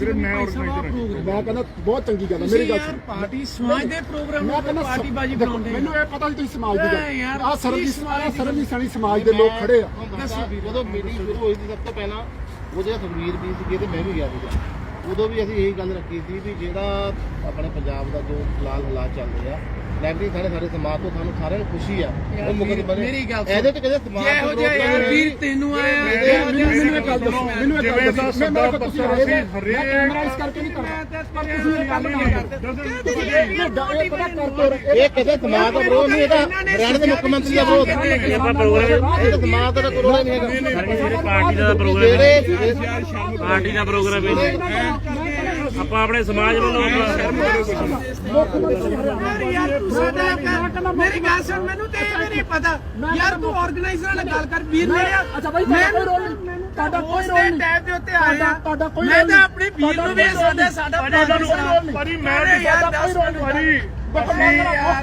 ਵੀਰੇ ਮੈਂ ਆਰਗੇਨਾਈਜ਼ਰ ਹਾਂ ਮੈਂ ਕਹਿੰਦਾ ਬਹੁਤ ਚੰਗੀ ਗੱਲ ਹੈ ਮੇਰੀ ਗੱਲ ਯਾਰ ਸੁਣ। ਪਾਰਟੀ ਸਮਾਜ ਦੇ ਪ੍ਰੋਗਰਾਮ ਮੈਂ ਨੂੰ ਕਹਿੰਦਾ ਪਾਰਟੀ ਬਾਜੀ ਦੇਖੋ, ਬਣਾਉਂਦੇ ਮੈਨੂੰ ਇਹ ਪਤਾ ਨਹੀਂ ਤੁਸੀਂ ਸਮਾਜ ਦੀ ਐ ਗੱਲ ਯਾਰ, ਆ ਸਰਵੀ ਕੀ ਸਮਾਜ ਦੀ ਸਰਵੀ ਸਣੀ ਸਮਾਜ ਦੇ ਲੋਕ ਖੜੇ ਆ। ਜਦੋਂ ਮੀਟਿੰਗ ਸ਼ੁਰੂ ਹੋਈ ਸੀ ਸਭ ਤੋਂ ਪਹਿਲਾਂ ਉਹਦੇ ਸੁਖਵੀਰ ਵੀ ਸੀਗੇ ਤੇ ਮੈਂ ਵੀ ਗਿਆ ਸੀਗਾ। ਉਦੋਂ ਵੀ ਅਸੀਂ ਇਹੀ ਗੱਲ ਰੱਖੀ ਸੀ ਵੀ ਜਿਹੜਾ ਆਪਣੇ ਪੰਜਾਬ ਦਾ ਜੋ ਫਿਲਹਾਲ ਹਾਲਾਤ ਚੱਲ ਰਹੇ ਨੈਗੇਟਿਵ ਸਾਡੇ ਸਾਡੇ ਸਮਾਜ ਤੋਂ ਸਾਨੂੰ ਸਾਰਿਆਂ ਨੂੰ ਖੁਸ਼ੀ ਆ। ਉਹ ਮੁਕਤ ਬਣੇ। ਮੇਰੀ ਗੱਲ ਸੁਣ। ਇਹਦੇ ਤੇ ਕਿਹਦੇ ਸਮਾਜ ਜੇ ਇਹੋ ਜਿਹਾ ਯਾਰ ਵੀਰ ਤੈਨੂੰ ਆਇਆ ਇਹੋ ਮੈਨੂੰ ਸਿਰ ਇਹ ਗੱਲ ਦੱਸੋ। ਮੈਨੂੰ ਇਹ ਗੱਲ ਦਾ ਦੱਸੋ। ਮੈਂ ਤੁਸੀਂ ਮੈਂ ਕਰਕੇ ਨਹੀਂ ਕਰਦਾ ਪਰ ਤੁਸੀਂ ਇਹ ਗੱਲ ਨਾ ਕਰਦੇ। ਇਹ ਪਤਾ ਕਰਦੇ ਰਹੇ ਇਹ ਕਿਸੇ ਸਮਾਜ ਦਾ ਵਿਰੋਧ? ਨਹੀਂ ਹੈਗਾ। ਹਰਿਆਣਾ ਦੇ ਮੁੱਖ ਮੰਤਰੀ ਦਾ ਵਿਰੋਧ। ਆਪਾਂ ਪ੍ਰੋਗਰਾਮ ਇਹ ਸਮਾਜ ਦਾ ਕੋਈ ਵਿਰੋਧ ਨਹੀਂ ਹੈਗਾ ਪਾਰਟੀ ਦਾ ਪ੍ਰੋਗਰਾਮ ਜਿਹੜੇ ਪਾਰਟੀ ਦਾ ਪ੍ਰੋਗਰਾਮ ਹੈ। ਆਪਾਂ ਆਪਣੇ ਸਮਾਜ ਵੱਲੋਂ ਯਾਰ ਯਾਰ ਤੂੰ ਸਾਡਾ ਕਰ ਮੇਰੀ ਗੱਲ ਸੁਣ ਮੈਨੂੰ ਤੇ ਇਹ ਵੀ ਨਹੀਂ ਪਤਾ। ਯਾਰ ਤੂੰ ਆਰਗੇਨਾਈਜ਼ਰ ਨਾਲ ਗੱਲ ਕਰ ਵੀਰ ਮੇਰੇ ਅੱਛਾ ਬਾਈ ਤੁਹਾਡਾ ਕੋਈ ਰੋਲ ਨਹੀਂ। ਤੁਹਾਡਾ ਕੋਈ ਰੋਲ ਦੇ ਨਹੀਂ। ਟੈਬ ਦੇ ਉੱਤੇ ਆਇਆ ਤੁਹਾਡਾ ਕੋਈ ਮੈਂ ਤਾਂ। ਆਪਣੇ ਵੀਰ ਨੂੰ ਵੀ ਸਾਡਾ ਸਾਡਾ ਪਰੀ ਮੈਂ ਵੀ ਯਾਰ ਸਾਡਾ ਦੱਸ ਕੋਈ ਰੋਲ ਨਹੀਂ। ਪਰੀ ਮੁੱਖ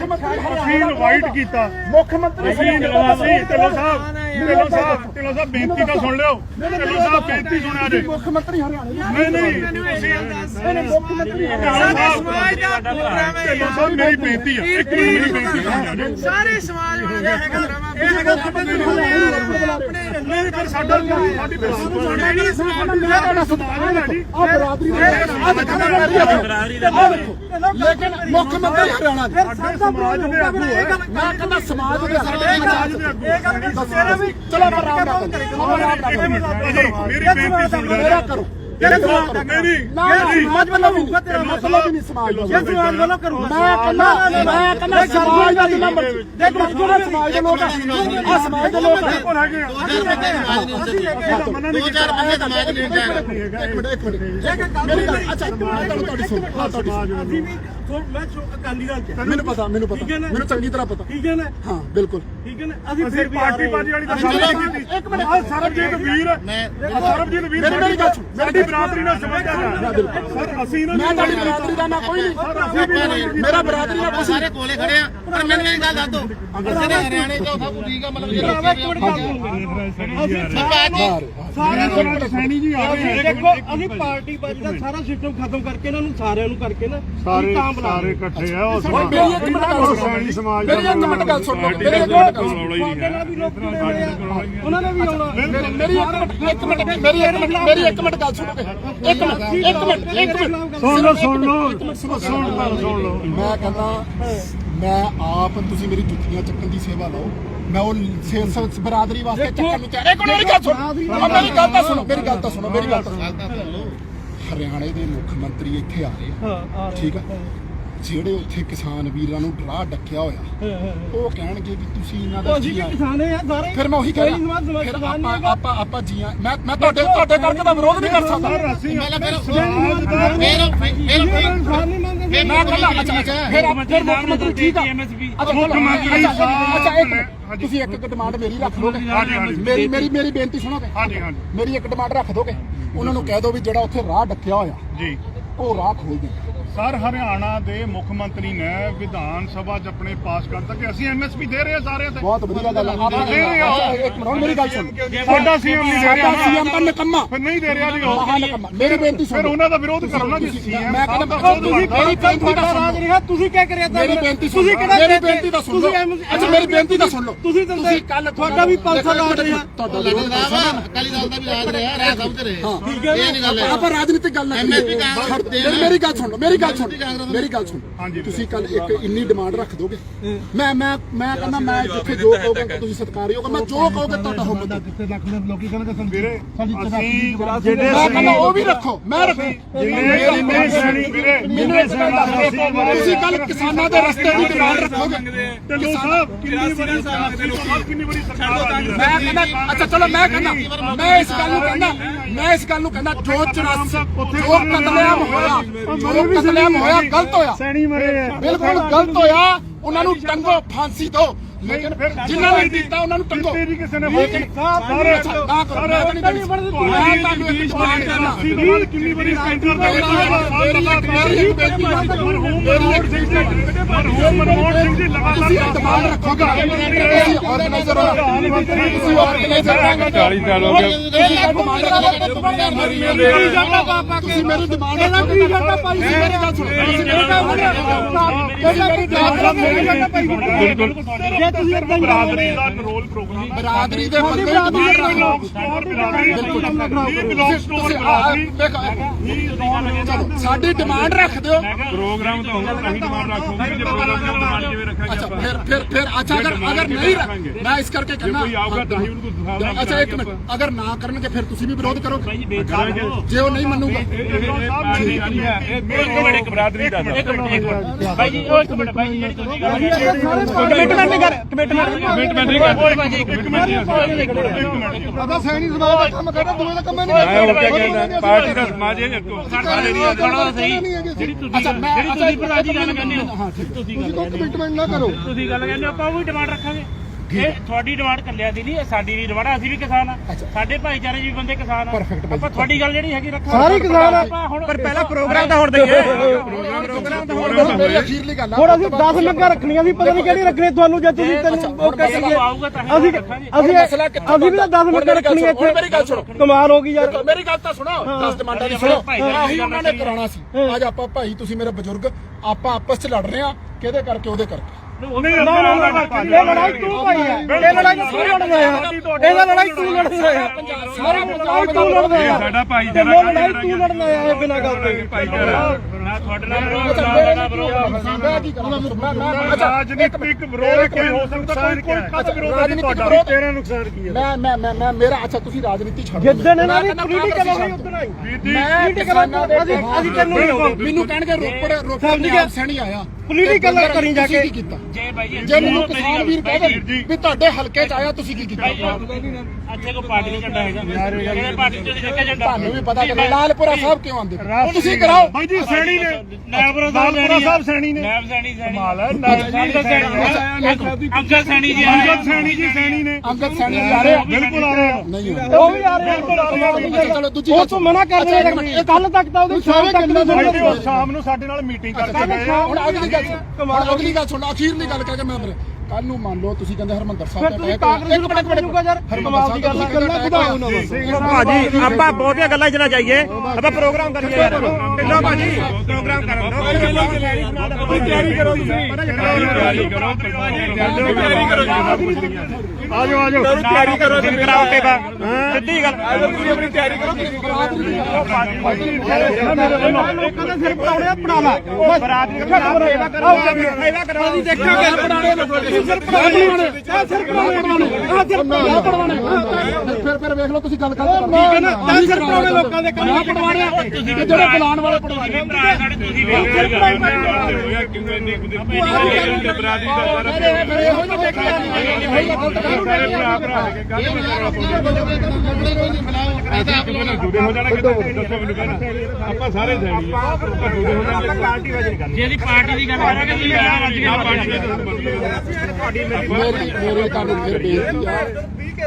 ਮੰਤਰੀ ਅਸੀਂ ਇਨਵਾਈਟ ਕੀਤਾ। ਮੁੱਖ ਮੰਤਰੀ ਅਸੀਂ ਅਸੀਂ ਢਿੱਲੋਂ ਸਾਹਿਬ ਢਿੱਲੋਂ ਸਾਹਿਬ ਢਿੱਲੋਂ ਸਾਹਿਬ ਬੇਨਤੀ ਤਾਂ ਸੁਣ ਲਿਓ। ਢਿੱਲੋਂ ਸਾਹਿਬ ਬੇਨਤੀ ਸੁਣਿਆ ਜੇ। ਮੁੱਖ ਮੰਤਰੀ ਹਰਿਆਣਾ ਨਹੀਂ ਨਹੀਂ। ਇਹਨੇ ਮੁੱਖ ਮੰਤਰੀ ਸਾਡੇ ਸਮਾਜ ਦਾ ਪ੍ਰੋਗਰਾਮ ਹੈ। ਢਿੱਲੋਂ ਸਾਹਿਬ ਮੇਰੀ ਬੇਨਤੀ ਆ ਇੱਕ ਮਿੰਟ ਮੇਰੀ ਬੇਨਤੀ ਸੁਣ ਲਿਓ ਸਾਰੇ ਸਮਾਜ ਵਾਲਿਆਂ ਦਾ ਹੈਗਾ। ਇਹ ਹੈਗਾ ਆਪਣੇ ਨਹੀਂ। ਪਰ ਸਾਡਾ ਸਾਡੀ ਬੇਨਤੀ ਜਿਹੜੀ ਮੇਰਾ ਸਮਾਜ ਹੈ ਜੀ ਆ ਬਰਾਦਰੀ ਆ ਬਰਾਦਰੀ ਦਾ ਲੇਕਿਨ ਮੁੱਖ ਮੰਤਰੀ ਹਰਿਆਣਾ ਦੇ। ਸਾਡੇ ਸਮਾਜ ਦੇ ਆਗੂ ਹੈ। ਮੈਂ ਕਹਿੰਦਾ ਸਮਾਜ ਦੇ ਸਮਾਜ ਦੇ ਆਗੂ। ਇਹ ਗੱਲ ਦੱਸੋ ਵੀ ਚਲੋ ਮੈਂ ਆਰਾਮ ਨਾਲ ਕਰੋ। ਮੇਰੀ ਬੇਨਤੀ ਸੁਣ ਲਿਓ। ਕਰੋ। ਮੇਰੀ ਨਾ ਸਮਾਜ ਵੱਲੋਂ ਵੀ ਨਹੀਂ ਤੇਰਾ ਮਤਲਬ ਹੀ ਨਹੀਂ ਸਮਾਜ ਵੱਲੋਂ ਇਹ ਸਮਾਜ ਵੱਲੋਂ ਕਰੋ। ਮੈਂ ਕਹਿੰਦਾ ਮੈਂ ਕਹਿੰਦਾ ਸਮਾਜ ਦਾ ਜਿੰਨਾ ਮਰਜ਼ੀ ਦੇਖ ਮੈਂ ਜਿਹੜਾ ਸਮਾਜ ਦੇ ਲੋਕ ਆ ਆਹ ਸਮਾਜ ਦੇ ਲੋਕ ਆ ਕੋਲ ਹੈਗੇ ਆ। ਦੋ ਚਾਰ ਬੰਦੇ ਸਮਾਜ ਨਹੀਂ ਹੁੰਦਾ ਇੱਕ ਮਿੰਟ ਇੱਕ ਮਿੰਟ ਮੇਰੀ ਗੱਲ ਅੱਛਾ ਮੈਂ ਤੁਹਾਨੂੰ ਤੁਹਾਡੀ ਸੁਣ। ਹਾਂ ਤੁਹਾਡੀ ਸੁਣ। ਮੈਂ ਅਕਾਲੀ ਦਲ ਚ। ਮੈਨੂੰ ਪਤਾ ਮੈਨੂੰ ਪਤਾ? ਮੈਨੂੰ ਚੰਗੀ ਤਰ੍ਹਾਂ ਪਤਾ। ਠੀਕ ਹੈ ਨਾ? ਹਾਂ ਬਿਲਕੁਲ। ਠੀਕ ਹੈ ਨਾ? ਅਸੀਂ ਫਿਰ ਪਾਰਟੀ ਬਾਜੀ ਵਾਲੀ ਤਾਂ ਚਲੋ, ਗੱਲ ਨਹੀਂ ਕੀਤੀ। ਇੱਕ ਮਿੰਟ। ਸਰਬਜੀਤ ਵੀਰ ਸਰਬਜੀਤ ਵੀਰ ਮੇਰੀ- ਮੇਰੀ ਗੱਲ ਸੁਣ। ਸਾਡੀ ਬਰਾਦਰੀ ਨਾਲ ਸੰਬੰਧ ਹੈ ਸਰ ਅਸੀਂ ਨਾ ਮੈਂ ਤੁਹਾਡੀ ਬਰਾਦਰੀ ਦਾ ਨਾ ਕੋਈ ਨਹੀਂ। ਮੇਰਾ ਬਰਾਦਰੀ ਦਾ ਕੁਛ ਸਾਰੇ ਕੋਲੇ ਖੜੇ ਆ। ਪਰ ਮੈਨੂੰ ਇਹ ਗੱਲ ਦੱਸ ਦੋ। ਜਿਹੜੇ ਹਰਿਆਣੇ ਚ ਉਹ ਸਭ ਠੀਕ ਆ ਮਤਲਬ ਜਿਹੜਾ ਸਾਰੇ ਤੋਂ ਸੈਣੀ। ਜੀ ਆ ਰਹੇ ਦੇਖੋ ਅਸੀਂ ਪਾਰਟੀ ਬਾਜੀ ਦਾ ਸਾਰਾ ਸਿਸਟਮ ਖਤਮ ਕਰਕੇ ਇਹਨਾਂ ਨੂੰ ਸਾਰਿਆਂ ਨੂੰ ਕਰਕੇ ਨਾ ਸਾਰੇ ਸਾਰੇ ਇਕੱਠੇ ਆ ਉਹ ਸੈਣੀ ਸਮਾਜ ਮੇਰੀ ਇੱਕ ਮਿੰਟ ਗੱਲ ਸੁਣ ਲਓ ਮੇਰੀ ਇੱਕ ਮਿੰਟ ਗੱਲ ਸੁਣੋ ਆ। ਉਹਨਾਂ ਨੇ ਵੀ ਆਉਣਾ। ਮੇਰੀ ਇੱਕ ਮਿੰਟ ਇੱਕ ਮਿੰਟ ਮੇਰੀ ਇੱਕ ਮਿੰਟ ਮੇਰੀ ਇੱਕ ਮਿੰਟ ਗੱਲ ਸੁਣੋਗੇ ਇੱਕ ਮਿੰਟ ਇੱਕ ਮਿੰਟ ਇੱਕ ਮਿੰਟ। ਲਓ ਸੁਣ ਲਓ। ਸੁਣ ਲਓ ਸੁਣ ਲਓ। ਮੈਂ ਕਹਿੰਦਾ ਮੈਂ ਆਪ ਤੁਸੀਂ ਮੇਰੀ ਜੁੱਤੀਆਂ ਚੱਕਣ ਦੀ ਸੇਵਾ ਲਓ। ਮੈਂ ਉਹ ਸੇਲਸ ਬਰਾਦਰੀ ਵਾਸਤੇ ਚੱਕਣ ਨੂੰ ਚਾਹ ਇੱਕ ਮਿੰਟ ਮੇਰੀ ਗੱਲ ਸੁਣੋ। ਮੇਰੀ ਗੱਲ ਤਾਂ ਸੁਣੋ ਮੇਰੀ ਗੱਲ ਤਾਂ ਸੁਣੋ ਮੇਰੀ ਗੱਲ ਤਾਂ ਸੁਣੋ। ਹਰਿਆਣੇ ਦੇ ਮੁੱਖ ਮੰਤਰੀ ਇੱਥੇ ਆ ਰਹੇ ਆ। ਠੀਕ ਆ? ਜਿਹੜੇ ਉੱਥੇ ਕਿਸਾਨ ਵੀਰਾਂ ਨੂੰ ਡਰਾ ਡੱਕਿਆ ਹੋਇਆ ਉਹ ਕਹਿਣਗੇ ਵੀ ਤੁਸੀਂ ਇਹਨਾਂ ਦਾ ਜੀ। ਕਿਸਾਨ ਆ ਸਾਰੇ? ਫਿਰ ਮੈਂ ਉਹੀ ਕਹਿਣਾ ਫਿਰ ਆਪਾਂ। ਆਪਾਂ ਆਪਾਂ ਜੀਆਂ ਮੈਂ ਮੈਂ ਤੁਹਾਡੇ ਤੁਹਾਡੇ ਕਰਕੇ ਦਾ ਵਿਰੋਧ ਨਹੀਂ ਕਰ ਸਕਦਾ। ਸਰ ਅਸੀਂ ਪਹਿਲਾਂ ਫਿਰ ਦਾ ਮੈਂ ਅੱਛਾ ਫਿਰ ਫਿਰ ਮੁੱਖ ਮੰਤਰੀ ਠੀਕ ਆ। ਅੱਛਾ ਮੁੱਖ ਮੰਤਰੀ ਅੱਛਾ, ਇੱਕ। ਤੁਸੀਂ ਇੱਕ ਇੱਕ ਡਿਮਾਂਡ ਮੇਰੀ ਰੱਖ ਲੋਗੇ। ਮੇਰੀ ਮੇਰੀ ਮੇਰੀ ਬੇਨਤੀ ਸੁਣੋਗੇ ਹਾਂਜੀ ਹਾਂਜੀ। ਮੇਰੀ ਇੱਕ ਡਿਮਾਂਡ ਰੱਖ ਦੋਗੇ ਉਹਨਾਂ ਨੂੰ ਕਹਿ ਦਿਓ ਵੀ ਜਿਹੜਾ ਉੱਥੇ ਰਾਹ ਡੱਕਿਆ ਹੋਇਆ ਜੀ। ਉਹ ਰਾਹ ਖੋਲ ਦੇ ਸਰ ਹਰਿਆਣਾ ਦੇ ਮੁੱਖ ਮੰਤਰੀ ਨੇ ਵਿਧਾਨ ਸਭਾ 'ਚ ਆਪਣੇ ਪਾਸ ਕਰਤਾ ਕਿ ਅਸੀਂ ਐਮਐਸਪੀ ਦੇ ਰਹੇ ਹਾਂ ਸਾਰਿਆਂ ਤੇ। ਬਹੁਤ ਵਧੀਆ ਗੱਲ ਆ। ਆਪ ਦੇ ਰਹੇ ਆ। ਅੱਛਾ, ਇੱਕ ਮਿੰਟ ਮੇਰੀ ਗੱਲ ਸੁਣ। ਸਾਡਾ ਸੀਐਮ ਨਹੀਂ ਦੇ ਰਿਹਾ ਸਾਡਾ ਸੀਐਮ ਤਾਂ ਨਿਕੰਮਾ। ਫਿਰ ਨਹੀਂ ਦੇ ਰਿਹਾ ਜੀ ਉਹ। ਮੇਰੀ ਬੇਨਤੀ ਸੁਣ। ਫਿਰ ਉਹਨਾਂ ਦਾ ਵਿਰੋਧ ਕਰੋ ਨਾ ਜੀ। ਸੀਐਮ ਮੈਂ ਕਹਿੰਦਾ ਦਾ ਤੁਸੀਂ ਮੇਰੀ ਬੇਨਤੀ ਤਾਂ ਸੁਣ। ਰਿਹਾ ਤੁਸੀਂ ਕੀ ਕਰਿਆ ਤਾਂ? ਮੇਰੀ ਬੇਨਤੀ ਸੁਣ। ਤੁਸੀਂ। ਕਿਹੜਾ ਮੇਰੀ ਬੇਨਤੀ ਤਾਂ ਸੁਣ। ਲਓ ਅੱਛਾ ਮੇਰੀ ਬੇਨਤੀ ਤਾਂ ਸੁਣ। ਲਓ ਤੁਸੀਂ ਤਾਂ ਤੁਸੀਂ ਕੱਲ ਤੁਹਾਡਾ ਵੀ 500 ਲਾ ਰਹੇ। ਆ ਤੁਹਾਡਾ ਅਕਾਲੀ ਦਲ ਦਾ ਵੀ ਰਾਜ ਰਿਹਾ ਰਾਜ ਸਭ ਤੇ ਰਹੇ। ਹਾਂ। ਇਹ ਨਹੀਂ ਗੱਲ ਹੈ। ਆਪਾਂ ਰਾਜਨੀਤਿਕ ਗੱਲ ਨਾ ਕਰੀਏ। ਦੇ ਮੇਰੀ ਗੱਲ ਸੁਣ ਲਓ ਮੇਰੀ ਗੱਲ ਸੁਣ ਮੇਰੀ ਗੱਲ ਸੁਣ। ਤੁਸੀਂ ਕੱਲ ਇੱਕ ਇੰਨੀ ਡਿਮਾਂਡ ਰੱਖ ਦੋਗੇ? ਮੈਂ ਮੈਂ ਮੈਂ ਕਹਿੰਦਾ ਮੈਂ ਜਿੱਥੇ ਜੋ ਕਹੋਗੇ ਤੁਸੀਂ ਸਤਿਕਾਰਯੋਗ ਮੈਂ ਜੋ ਕਹੋਗੇ ਤੁਹਾਡਾ ਹੁਕਮ ਵੀਰੇ ਅਸੀਂ ਮੈਂ ਜਿਹੜੇ ਕਹਿੰਦਾ ਉਹ ਵੀ ਰੱਖੋ। ਮੈਂ ਰੱਖੂ। ਜਿੰਨੇ ਜਿੰਨੇ ਸੈਣੀ ਵੀਰੇ ਗੱਲ ਦੱਸੋ ਤੁਸੀਂ ਕੱਲ ਕਿਸਾਨਾਂ ਦੇ ਰਸਤੇ ਦੀ ਡਿਮਾਂਡ ਰੱਖੋਗੇ। ਢਿੱਲੋਂ ਸਾਹਿਬ ਕਿੰਨੀ ਬੜੀ ਸਰਕਾਰ ਕਿੰਨੀ ਬੜੀ ਸਰਕਾਰ ਮੈਂ ਕਹਿੰਦਾ ਅੱਛਾ ਚਲੋ ਮੈਂ ਕਹਿੰਦਾ ਮੈਂ ਇਸ ਗੱਲ ਨੂੰ ਕਹਿੰਦਾ ਮੈਂ ਇਸ ਗੱਲ ਨੂੰ ਕਹਿੰਦਾ ਜੋ 84 ਜੋ ਕਤਲੇਆਮ ਹੋਇਆ। ਜੋ ਕਤਲੇਆਮ ਹੋਇਆ ਗਲਤ ਹੋਇਆ। ਸੈਣੀ ਮਰੇ। ਆ ਬਿਲਕੁਲ ਗਲਤ ਹੋਇਆ। ਉਹਨਾਂ ਨੂੰ ਟੰਗੋ ਫਾਂਸੀ ਦਿਓ। ਲੇਕਿਨ ਜਿਨ੍ਹਾਂ ਨੇ ਕੀਤਾ ਉਹਨਾਂ ਨੂੰ ਟੰਗੋ ਤੇਰੀ ਕਿਸੇ ਨੇ ਲੇਕਿਨ ਸਾਰੇ ਅੱਛਾ, ਨਾ ਕਰੋ ਮੈਂ ਤਾਂ ਨਹੀਂ ਦੇਣੀ। ਮੈਂ ਤੁਹਾਨੂੰ ਇੱਕ ਡਿਮਾਂਡ ਕਰਨਾ ਕਿੰਨੀ ਵਾਰੀ ਸੈਂਟਰ ਦਾ ਮਨਮੋਹਨ ਸਿੰਘ ਜੀ ਮਨਮੋਹਨ ਸਿੰਘ ਜੀ ਲਗਾਤਾਰ ਡਿਮਾਂਡ ਰੱਖੋਗਾ ਆਰਗੇਨਾਈਜ਼ਰ ਤੁਸੀਂ ਆਰਗੇਨਾਈਜ਼ਰ ਹੋ 40 ਸਾਲ ਹੋ ਗਏ ਤੁਸੀਂ ਡਿਮਾਂਡ ਰੱਖੋਗੇ ਤੁਸੀਂ ਮੇਰੀ ਡਿਮਾਂਡ ਇਹਨਾਂ ਕੀ ਕਰਦਾ ਭਾਈ ਸੀ ਮੇਰੀ ਗੱਲ ਸੁਣੋ ਤੁਸੀਂ ਮੇਰੀ ਗੱਲ ਜੇ ਤੁਸੀਂ ਇਦਾਂ ਹੀ ਬਰਾਦਰੀ ਦਾ ਰੋਲ ਪ੍ਰੋਗਰਾਮ ਬਰਾਦਰੀ ਦੇ ਬੰਦੇ ਡਿਮਾਂਡ ਰੱਖੋ ਚਲੋ ਸਾਡੀ ਡਿਮਾਂਡ ਰੱਖ ਦਿਓ। ਪ੍ਰੋਗਰਾਮ ਤਾਂ ਹੋਊਗਾ ਤਾਂ ਹੀ ਡਿਮਾਂਡ ਰੱਖੂਗੀ। ਜੇ ਪ੍ਰੋਗਰਾਮ ਨਹੀਂ ਇਸ ਕਰਕੇ ਕਹਿੰਦਾ ਕੋਈ ਆਊਗਾ ਤਾਂ ਹੀ ਉਹਨੂੰ ਹਿਸਾਬ ਨਾਲ ਅੱਛਾ ਇੱਕ ਮਿੰਟ ਅਗਰ ਨਾ ਕਰਨਗੇ ਫਿਰ ਤੁਸੀਂ ਵੀ ਵਿਰੋਧ ਕਰੋਗੇ ਜੇ ਉਹ ਨਹੀਂ ਮੰਨੂਗਾ ਨਹੀਂ ਇੱਕ ਬਰਾਦਰੀ ਦਾ ਇੱਕ ਮਿੰਟ ਭਾਈ ਜੀ ਉਹ ਇੱਕ ਮਿੰਟ ਭਾਈ ਜੀ ਜਿਹੜੀ ਤੁਸੀਂ ਕਮਿਟਮੈਂਟ ਨਹੀਂ ਕਰ ਕਮਿਟਮੈਂਟ ਕਮਿਟਮੈਂਟ ਨਹੀਂ ਕਰਦੇ ਇੱਕ ਮਿੰਟ ਇੱਕ ਮਿੰਟ ਅਦਾ ਸੈਣੀ ਸਮਾਜ ਦਾ ਕੰਮ ਕਰਦਾ ਦੂਏ ਦਾ ਕੰਮ ਨਹੀਂ ਕਹਿੰਦਾ ਪਾਰਟੀ ਦਾ ਸਮਾਜ ਇਹ ਸਾਡੇ ਏਰੀਆ ਥੋੜਾ ਸਹੀ ਜਿਹੜੀ ਤੁਸੀਂ ਅੱਛਾ ਮੈਂ ਜਿਹੜੀ ਤੁਸੀਂ ਪ੍ਰਧਾਨ ਜੀ ਗੱਲ ਕਹਿੰਦੇ ਹੋ ਤੁਸੀਂ ਕਮਿਟਮੈਂਟ ਨਾ ਕਰੋ ਤੁਸੀਂ ਗੱਲ ਕਹਿੰਦੇ ਹੋ ਆਪਾਂ ਉਹ ਵੀ ਡਿਮਾਂਡ ਰੱਖਾਂਗੇ। ਇਹ ਤੁਹਾਡੀ ਡਿਮਾਂਡ ਕੱਲਿਆਂ ਦੀ ਨਹੀਂ ਇਹ ਸਾਡੀ ਵੀ ਡਿਮਾਂਡ ਆ, ਅਸੀਂ ਵੀ ਕਿਸਾਨ ਆ। ਅੱਛਾ। ਸਾਡੇ ਭਾਈਚਾਰੇ 'ਚ ਵੀ ਬੰਦੇ ਕਿਸਾਨ ਆ। Perfect ਬਾਈ। ਆਪਾਂ ਤੁਹਾਡੀ ਗੱਲ ਜਿਹੜੀ ਹੈਗੀ ਰੱਖਾਂਗੇ। ਸਾਰੇ ਕਿਸਾਨ ਆ। ਆਪਾਂ ਹੁਣ ਪਰ ਪਹਿਲਾਂ ਪ੍ਰੋਗਰਾਮ ਤਾਂ ਹੁਣ ਦਈਏ ਮੇਰੀ ਅਖੀਰਲੀ ਗੱਲ ਆ। ਹੁਣ ਅਸੀਂ 10 ਮੰਗਾਂ ਰੱਖਣੀਆਂ ਸੀ ਪਤਾ ਨਹੀਂ ਕਿਹੜੀ ਰੱਖਣੀ ਤੁਹਾਨੂੰ ਜੇ ਤੁਸੀਂ ਤੈਨੂੰ ਉਹ ਜਦੋਂ ਕਰੀਏ ਆਊਗਾ ਤਾਂ ਹੀ ਅਸੀਂ ਰੱਖਾਂਗੇ। ਅਸੀਂ ਅਸੀਂ ਵੀ ਤਾਂ 10 ਮੰਗਾਂ ਰੱਖਣੀਆਂ ਹੁਣ ਮੇਰੀ ਗੱਲ ਸੁਣੋ। ਇੱਥੇ ਕਮਾਲ ਹੋ ਗਈ ਯਾਰ। ਮੇਰੀ ਗੱਲ ਤਾਂ ਸੁਣੋ। 10 ਡਿਮਾਂਡਾਂ ਦੀ ਸੁਣੋ। ਆਹੀ ਉਹਨਾਂ ਨੇ ਕਰਾਉਣਾ ਸੀ। ਅੱਜ ਆਪਾਂ ਭਾਈ ਤੁਸੀਂ ਮੇਰੇ ਬਜ਼ੁਰਗ ਆਪਾਂ ਆਪਸ ਚ ਲੜ ਰਹੇ ਆ ਕਿਹਦੇ ਕਰਕੇ? ਉਹਦੇ ਕਰਕੇ। ਨਹੀਂ ਨਾ ਨਾ ਨਾ ਇਹ ਲੜਾਈ ਤੂੰ ਭਾਈ ਹੈ। ਇਹ ਲੜਾਈ ਤੂੰ ਲੜਦਾ ਹੈ ਇਹ ਲੜਾਈ ਤੂੰ ਲੜਦਾ ਹੈ ਸਾਰਾ ਪੰਜਾਬ ਤੂੰ ਲੜਦਾ ਹੈ ਸਾਡਾ ਇਹ ਭਾਈਚਾਰਾ ਲੜਾਈ ਤੂੰ ਲੜਦਾ ਹੈ ਇਹ ਬਿਨਾਂ ਗੱਲ ਤੋਂ। ਭਾਈਚਾਰਾ ਨਾ ਤੁਹਾਡੇ ਨਾਲ ਅੱਛਾ ਵਿਰੋਧ ਮੇਰੇ ਨਾ ਵਿਰੋਧ ਅੱਛਾ ਰਾਜਨੀਤਿਕ ਵਿਰੋਧ ਕੋਈ ਹੋ ਸਕਦਾ ਕੋਈ ਕੋਈ ਕੱਚ ਵਿਰੋਧ ਨਹੀਂ ਰਾਜਨੀਤਿਕ ਤੁਹਾਡਾ। ਵਿਰੋਧ ਤੇਰਾ ਨੁਕਸਾਨ ਕੀ ਹੈ? ਮੈਂ ਮੈਂ ਮੈਂ ਮੈਂ ਮੇਰਾ ਅੱਛਾ ਤੁਸੀਂ ਰਾਜਨੀਤੀ ਛੱਡ। ਜਿੱਦਣ ਇਹਨਾਂ ਦੀ ਮੈਂ ਕਹਿੰਦਾ ਪੋਲੀਟੀਕਲ ਭਰਾ ਹੋਈ ਤੁਸੀਂ ਉਦੋਂ ਆਈ? ਮੈਂ ਪੋਲੀਟੀਕਲ ਅਸੀਂ ਅਸੀਂ ਤੈਨੂੰ ਨਹੀਂ ਲਾਉਂਦੇ ਮੈਨੂੰ ਕਹਿਣਗੇ ਰੋਪੜ ਰੋਪੜ ਦੇ। ਸੈਣੀ ਆਇਆ। ਤੇ ਕਰੀ ਜਾ ਤੁਸੀਂ ਕੇ। ਕੀ ਕੀਤਾ? ਜੇ ਭਾਈ ਜੀ ਜੇ ਮੈਨੂੰ ਕਿਸਾਨ ਵੀਰ ਕਹਿੰਦੇ ਵੀ ਤੁਹਾਡੇ ਹਲਕੇ ਚ ਆਇਆ ਤੁਸੀਂ ਕੀ ਕੀਤਾ? ਅੱਛੇ ਕੋ ਪਾਰਟੀ ਦਾ ਝੰਡਾ ਹੈਗਾ। ਕਿਹੜੇ ਪਾਰਟੀ ਚ ਦੇਖਿਆ ਝੰਡਾ? ਤੁਹਾਨੂੰ ਵੀ ਪਤਾ ਕਿ ਲਾਲਪੁਰਾ ਸਾਹਿਬ ਕਿਉਂ ਆਉਂਦੇ? ਤੁਸੀਂ ਕਰਾਓ। ਬਾਈ ਜੀ ਸੈਣੀ ਨੇ। ਲਾਲਪੁਰਾ ਸਾਹਿਬ ਸੈਣੀ ਨੇ। ਨਾਇਬ ਸੈਣੀ ਸੈਣੀ। ਕਮਾਲ ਹੈ, ਨਾਇਬ ਸੈਣੀ ਜੀ ਅੰਗਦ ਸੈਣੀ ਜੀ ਸੈਣੀ ਨੇ। ਅੰਗਦ ਸੈਣੀ ਆ ਰਹੇ ਆ? ਬਿਲਕੁਲ ਆ ਰਹੇ ਆ ਨਹੀਂ ਆ ਉਹ ਵੀ ਆ ਰਹੇ ਅੱਛਾ, ਚਲੋ ਦੂਜੀ ਉਹ ਤੂੰ ਮਨਾ ਕਰ ਰਿਹਾ ਕੱਲ ਤੱਕ ਤਾਂ ਉਹਦੀ ਸ਼ਾਮ ਤੱਕ ਸ਼ਾਮ ਨੂੰ ਸਾਡੇ ਨਾਲ ਮੀਟਿੰਗ ਕਰਕੇ ਗਏ। ਆ ਹੁਣ ਅਗਲੀ ਗੱਲ ਸੁਣ। ਹੁਣ ਅਗਲੀ ਗੱਲ ਸੁਣ ਅਖੀਰਲੀ ਗੱਲ ਕਹਿ ਕੇ ਮੈਂ ਕੱਲ ਨੂੰ ਮੰਨ ਲਓ ਤੁਸੀਂ ਕਹਿੰਦੇ ਹਰਮੰਦਰ ਸਾਹਿਬ ਫਿਰ ਦਾ ਤੁਸੀਂ ਕਾਂਗਰਸ ਨੂੰ ਮਿੰਟ, ਜੂਗਾ ਯਾਰ ਕਮਾਲ ਦੀ ਗੱਲ ਆ ਗੱਲਾਂ ਵਧਾਓ ਉਹਨਾਂ ਨੂੰ ਭਾਜੀ ਆਪਾਂ ਬਹੁਤੀਆਂ ਗੱਲਾਂ 'ਚ ਨਾ ਜਾਈਏ। ਆਪਾਂ ਪ੍ਰੋਗਰਾਮ ਕਰੀਏ ਯਾਰ। ਢਿੱਲੋਂ ਭਾਜੀ ਪ੍ਰੋਗਰਾਮ ਕਰਨ ਦੋ ਤਿਆਰੀ ਕਰੋ ਤੁਸੀਂ। ਤਿਆਰੀ ਕਰੋ ਤਿਆਰੀ ਕਰੋ। ਆ ਜਾਓ ਆ ਜਾਓ ਤਿਆਰੀ ਕਰੋ ਦਿਨ ਕਰਾਓ ਕੇ ਬਾ ਸਿੱਧੀ ਗੱਲ। ਤੁਸੀਂ। ਆਪਣੀ ਤਿਆਰੀ ਕਰੋ ਲੋਕਾਂ ਦੇ ਸਿਰ ਪੜਾਉਣੇ ਆ ਪੜਾ ਲਾ ਬਰਾਤ ਦੀ ਸੇਵਾ ਕਰੋ ਸੇਵਾ ਕਰੋ। ਦੇਖਾਂਗੇ ਪੜਾਉਣੇ ਤੁਸੀਂ ਸਿਰ ਪੜਾਉਣੇ ਆ ਸਿਰ ਪੜਾਉਣੇ ਆ ਸਿਰ ਪੜਾਉਣੇ ਫਿਰ ਫਿਰ ਵੇਖ ਲਓ ਤੁਸੀਂ ਗੱਲ ਕਰ ਠੀਕ ਹੈ ਨਾ ਤਾਂ ਸਿਰ ਪੜਾਉਣੇ ਲੋਕਾਂ ਦੇ ਕੰਮ ਪੜਵਾਣੇ ਆ। ਜਿਹੜੇ ਬੁਲਾਉਣ ਵਾਲੇ ਪੜਵਾਣੇ ਭਰਾ ਸਾਡੇ ਤੁਸੀਂ ਵੇਖ ਹੋਇਆ ਕਿਵੇਂ ਨਹੀਂ ਕੁਦੇ ਬਰਾਦਰੀ ਦਾ ਸਾਰਾ ਫਿਰ ਇਹੋ ਹੀ ਦੇਖਿਆ ਸਾਰੇ ਭਰਾ ਭਰਾ ਕੇ ਗੱਲ ਜੁਦੇ ਹੋ ਜਾਣਾ ਕਿਤੇ ਦੱਸੋ ਮੈਨੂੰ ਕਹਿੰਦਾ ਆਪਾਂ ਸਾਰੇ ਆ ਆਪਾਂ ਜੁਦੇ ਹੋ ਜਾਣਾ ਪਾਰਟੀ ਵਾਜਨ ਕਰਨੀ ਜੇ ਅਸੀਂ ਪਾਰਟੀ ਦੀ ਗੱਲ ਕਰਾਂਗੇ ਤੁਸੀਂ ਆ ਵੱਜ ਆ ਕੇ ਪਾਰਟੀ ਦੇ ਮਰਜ਼ੀ ਮੇਰੀ ਮੇਰੀ ਤੁਹਾਨੂੰ ਫਿਰ ਬੇਨਤੀ ਆ।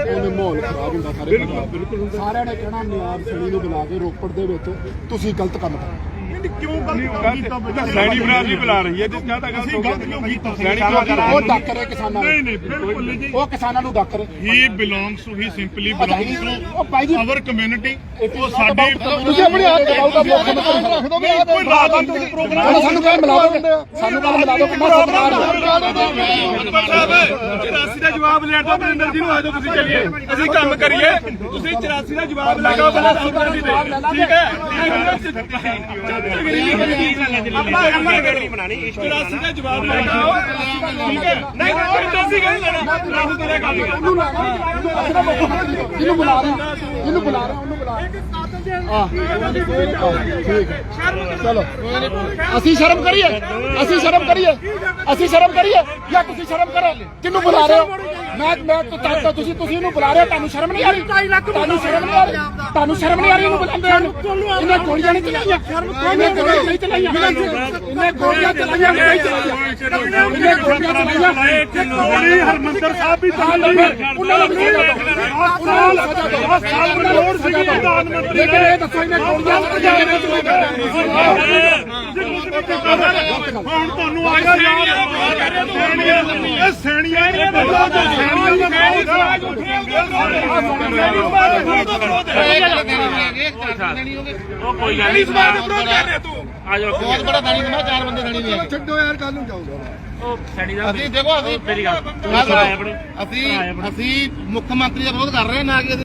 ਐਵੇਂ ਮਾਹੌਲ ਖਰਾਬ ਹੁੰਦਾ। ਸਾਰੇ ਬਿਲਕੁਲ। ਸਾਰਿਆਂ ਨੇ ਕਹਿਣਾ ਨਿਆਬ ਸਣੀ ਨੂੰ ਬੁਲਾ ਕੇ ਰੋਪੜ ਦੇ ਵਿੱਚ ਤੁਸੀਂ ਗਲਤ ਕੰਮ ਕਰ। ਕਿਉਂ ਗਲਤ ਸੈਣੀ ਬਰਾਦਰੀ ਬੁਲਾ ਰਹੀ ਹੈ ਜਿਸ ਕਹਤਾ ਗੱਲ ਗਲਤ ਕਿਉਂ ਕੀਤਾ ਸੈਣੀ ਉਹ ਡੱਕ ਰਹੇ ਕਿਸਾਨਾਂ ਨਹੀਂ ਨੂੰ ਨਹੀਂ ਬਿਲਕੁਲ ਨਹੀਂ ਜੀ ਉਹ ਕਿਸਾਨਾਂ ਨੂੰ ਡੱਕ ਰਹੇ he belongs to he simply belongs ਜੀ ਟੂ ਆਵਰ ਕਮਿਊਨਿਟੀ ਉਹ ਸਾਡੀ ਤੁਸੀਂ ਆਪਣੀ ਆਪ ਦਬਾਓ ਦਾ ਮੰਤਰੀ ਰੱਖ ਦੋਗੇ ਕੋਈ ਰਾਜਨੀਤਿਕ ਪ੍ਰੋਗਰਾਮ ਸਾਨੂੰ ਗੱਲ ਮਿਲਾ ਦਿਓ ਸਾਨੂੰ ਗੱਲ ਮਿਲਾ ਦਿਓ ਕਿੰਨਾ ਸਤਿਕਾਰ ਹੈ 84 ਦਾ ਜਵਾਬ ਲੈਣ ਤੋਂ ਮਨਿੰਦਰ ਜੀ ਨੂੰ ਆ ਜਾਓ ਤੁਸੀਂ ਚੱਲੀਏ ਅਸੀਂ ਕੰਮ ਕਰੀਏ ਤੁਸੀਂ 84 ਦਾ ਜਵਾਬ ਲੈ ਕੇ ਪਹਿਲਾਂ ਠੀਕ ਹੈ ਆਪਾਂ ਅਮਰ ਗੱਡੀ ਬਣਾਣੀ 84 ਦਾ ਜਵਾਬ ਲੈ ਕੇ ਠੀਕ ਹੈ ਨਹੀਂ ਨਹੀਂ ਅਸੀਂ ਗੱਲ ਲੈਣਾ ਰਾਹੁਲ ਤੇਰੇ ਕੰਮ ਕਰ ਉਹਨੂੰ ਲਾ ਇਹਨੂੰ ਬੁਲਾ ਰਹੇ ਇਹਨੂੰ ਬੁਲਾ ਰਹੇ ਉਹਨੂੰ ਬੁਲਾ ਹਾਂ ਠੀਕ ਚਲੋ ਅਸੀਂ ਸ਼ਰਮ ਕਰੀਏ, ਅਸੀਂ ਸ਼ਰਮ ਕਰੀਏ, ਅਸੀਂ ਸ਼ਰਮ ਕਰੀਏ, ਜਾਂ ਤੁਸੀਂ ਸ਼ਰਮ ਕਰੋ ਕਿਹਨੂੰ ਬੁਲਾ ਰਹੇ ਹੋ? ਮੈਂ ਮੈਂ ਤਾਂ ਤੁਸੀਂ ਤੁਸੀਂ ਇਹਨੂੰ ਬੁਲਾ ਰਹੇ ਹੋ ਤੁਹਾਨੂੰ ਸ਼ਰਮ ਨਹੀਂ ਆ ਰਹੀ? ਤੁਹਾਨੂੰ ਸ਼ਰਮ ਨਹੀਂ ਆ ਰਹੀ? ਤੁਹਾਨੂੰ ਸ਼ਰਮ ਨਹੀਂ ਆ ਰਹੀ ਇਹਨੂੰ ਬੁਲਾਉਂਦੇ ਨੂੰ ਇਹਨੇ ਗੋਲੀਆਂ ਨਹੀਂ ਚਲਾਈਆਂ। ਇਹਨੇ ਗੋਲੀਆਂ ਨਹੀਂ ਚਲਾਈਆਂ। ਇਹਨੇ ਗੋਲੀਆਂ ਚਲਾਈਆਂ ਨਹੀਂ ਚਲਾਈਆਂ। ਇਹਨੇ ਗੋਲੀਆਂ ਚਲਾਈਆਂ। ਹਰਮੰਦਰ ਸਾਹਿਬ ਵੀ ਦਿਓ ਉਹਨਾਂ ਨੂੰ ਸਜ਼ਾ ਦਸ ਸਾਲ ਦੀ ਲੋੜ ਸੀਗੀ ਪ੍ਰਧਾਨ ਮੰਤਰੀ ਲੇਕਿਨ ਇਹ ਦੱਸੋ ਇਹਨੇ ਗੋਲੀਆਂ ਚਲਾਈਆਂ ਨਹੀਂ ਚਲਾਈਆਂ ਹੁਣ ਤੁਹਾਨੂੰ ਆਇਆ ਯਾਦ ਇਹ ਸੈਣੀਆਂ ਨੇ ਬੋਲੋ ਉਹ ਕੋਈ ਗੱਲ ਨਹੀਂ ਆ ਜਾਓ ਬਹੁਤ ਬੜਾ ਥਾਣੀ ਸਮਾਂ ਚਾਰ ਬੰਦੇ ਥਾਣੀ ਦੇ ਹੈਗੇ। ਛੱਡੋ ਯਾਰ ਕੱਲ ਨੂੰ ਜਾਊਗਾ ਉਹ ਸੈਣੀ ਦਾ ਅਸੀਂ ਦੇਖੋ ਅਸੀਂ ਮੇਰੀ ਗੱਲ ਅਸੀਂ ਅਸੀਂ ਮੁੱਖ ਮੰਤਰੀ ਦਾ ਵਿਰੋਧ ਕਰ ਰਹੇ ਨਾ ਕਿ